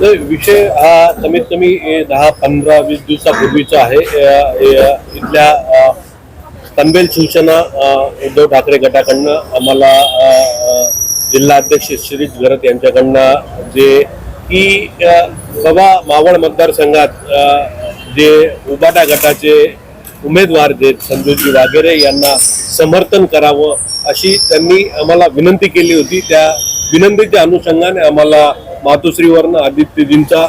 विषय हा कमीत कमी दहा पंधरा वीस दिवसापूर्वीचा आहे. इथल्या तंबेल सूचना शिवसेना उद्धव ठाकरे गटाकडनं आम्हाला जिल्हाध्यक्ष शिरीष घरत यांच्याकडनं जे की बाबा मावळ मतदारसंघात जे उबाटा गटाचे उमेदवार जे संजोजी वाघेरे यांना समर्थन करावं अशी त्यांनी आम्हाला विनंती केली होती. त्या विनंतीच्या अनुषंगाने आम्हाला मातोश्रीवरनं आदित्यजींचा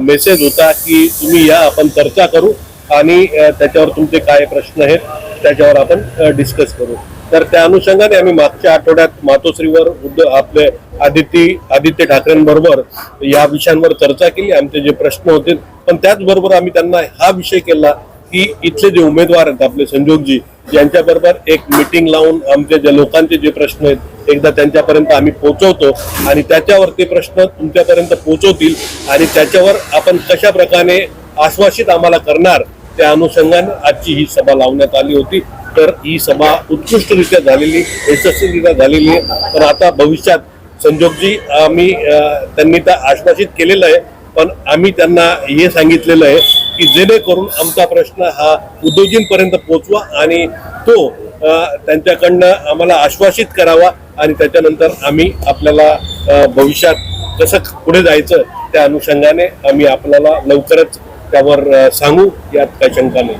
मेसेज होता की तुम्ही या आपण चर्चा करू आणि त्याच्यावर तुमचे काय प्रश्न आहेत त्याच्यावर आपण डिस्कस करू. तर त्या अनुषंगाने आम्ही मागच्या आठवड्यात मातोश्रीवर उद्ध आपले आदित्य आदित्य ठाकरेंबरोबर या विषयांवर चर्चा केली आमचे जे प्रश्न होते पण त्याचबरोबर आम्ही त्यांना हा विषय केला की इथले जे उमेदवार आहेत आपले संजोगजी यांच्याबरोबर एक मिटिंग लावून आमचे जे लोकांचे जे प्रश्न आहेत एकदा त्यांच्यापर्यंत आम्ही पोहोचवतो आणि त्याच्यावर ते प्रश्न तुमच्यापर्यंत पोहोचवतील आणि त्याच्यावर आपण कशा प्रकारे आश्वासित आम्हाला करणार त्या अनुषंगाने आजची ही सभा लावण्यात आली होती. तर ही सभा उत्कृष्टरित्या झालेली यशस्वीरित्या झालेली आहे. पण आता भविष्यात संजोगजी आम्ही त्यांनी त्या आश्वासित केलेलं आहे पण आम्ही त्यांना हे सांगितलेलं आहे की जेणेकरून आमचा प्रश्न हा उद्योजींपर्यंत पोचवा आणि तो त्यांच्याकडनं आम्हाला आश्वासित करावा आणि त्याच्यानंतर आम्ही आपल्याला भविष्यात कसं पुढे जायचं त्या अनुषंगाने आम्ही आपल्याला लवकरच त्यावर सांगू यात काही शंका नाही.